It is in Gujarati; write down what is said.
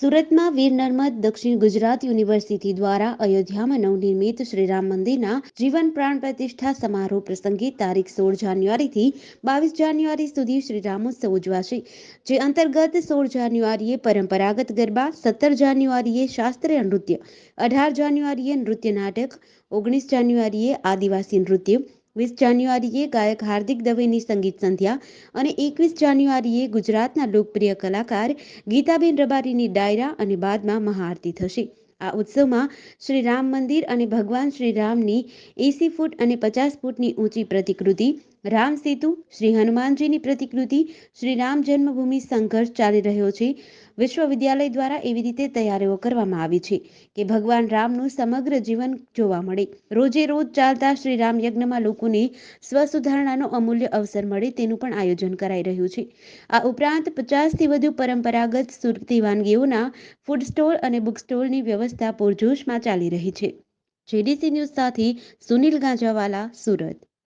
સુરતમાં વીર નર્મદ દક્ષિણ ગુજરાત યુનિવર્સિટી દ્વારા અયોધ્યામાં નવનિર્મિત શ્રીરામ મંદિરના જીવન પ્રાણ પ્રતિષ્ઠા સમારોહ પ્રસંગે તારીખ સોળ જાન્યુઆરીથી બાવીસ જાન્યુઆરી સુધી શ્રી રામોત્સવ ઉજવાશે, જે અંતર્ગત સોળ જાન્યુઆરીએ પરંપરાગત ગરબા, સત્તર જાન્યુઆરીએ શાસ્ત્રીય નૃત્ય, અઢાર જાન્યુઆરીએ નૃત્ય નાટક, ઓગણીસ જાન્યુઆરીએ આદિવાસી નૃત્ય વીસ જાન્યુઆરીએ ગાયક હાર્દિક દવેની સંગીત સંધ્યા અને એકવીસ જાન્યુઆરીએ ગુજરાતના લોકપ્રિય કલાકાર ગીતાબેન રબારીની ડાયરા અને બાદમાં મહાઆરતી થશે. આ ઉત્સવમાં શ્રી રામ મંદિર અને ભગવાન શ્રી રામની એસી ફૂટ અને પચાસ ફૂટની ઊંચી પ્રતિકૃતિ રામ સેતુ, શ્રી હનુમાનજીની પ્રતિકૃતિ, શ્રી રામ જન્મભૂમિ સંઘર્ષ ચાલી રહ્યો છે. વિશ્વવિદ્યાલય દ્વારા એવી રીતે તૈયારીઓ કરવામાં આવી છે કે ભગવાન રામનું સમગ્ર જીવન જોવા મળે. રોજે રોજ ચાલતા શ્રી રામ યજ્ઞમાં લોકોને સ્વસુધારણાનો અમૂલ્ય અવસર મળે તેનું પણ આયોજન કરાઈ રહ્યું છે. આ ઉપરાંત પચાસથી વધુ પરંપરાગત સુરતી વાનગીઓના ફૂડ સ્ટોલ અને બુક સ્ટોલની વ્યવસ્થા પૂરજોશમાં ચાલી રહી છે. જેડીસી ન્યૂઝ સાથે સુનિલ ગાંજાવાલા, સુરત.